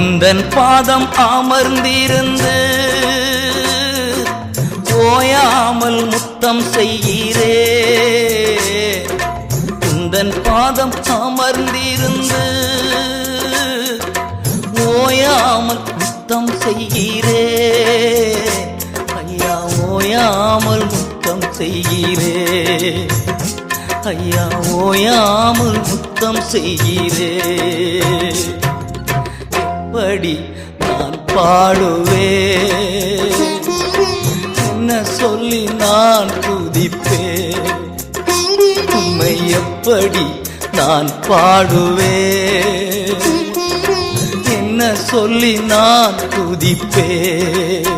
உந்தன் பாதம் அமர்ந்திருந்து ஓயாமல் முத்தம் செய்கிறே. உந்தன் பாதம் அமர்ந்திருந்து ஓயாமல் முத்தம் செய்கிறே. ஐயா ஓயாமல் முத்தம் செய்கிறே. ஐயா ஓயாமல் முத்தம் செய்கிறே. படி நான் பாடுவேன். என்ன சொல்லி நான் துதிப்பேன் உம்மை எப்படி நான் பாடுவேன்? என்ன சொல்லி நான் துதிப்பேன்